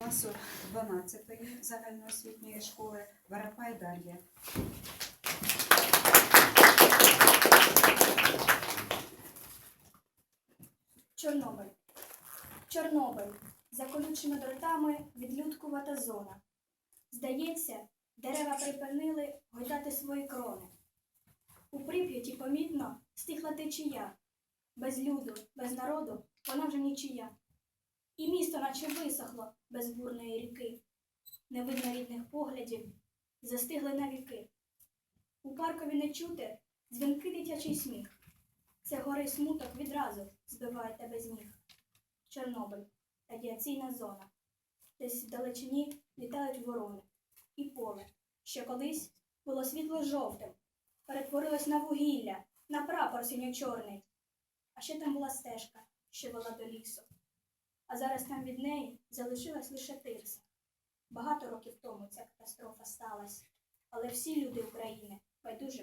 класу 12-ї загальноосвітньої школи Варапай Дар'я. Чорнобиль. Чорнобиль. За колючими дротами відлюдкувата зона. Здається, дерева припинили гойдати свої крони. У Прип'яті помітно стихла течія. Без люду, без народу вона вже нічия. Місто наче висохло без бурної ріки. Не видно рідних поглядів, застигли навіки. У паркові не чути дзвінки дитячий сміх. Це гори смуток відразу збиває тебе з ніг. Чорнобиль, радіаційна зона. Десь вдалечині літають ворони. І поле, що колись було світло жовтим, перетворилось на вугілля, на прапор синьо-чорний. А ще там була стежка, що вела до лісу. А зараз там від неї залишилась лише тирса. Багато років тому ця катастрофа сталася, але всі люди України зостались.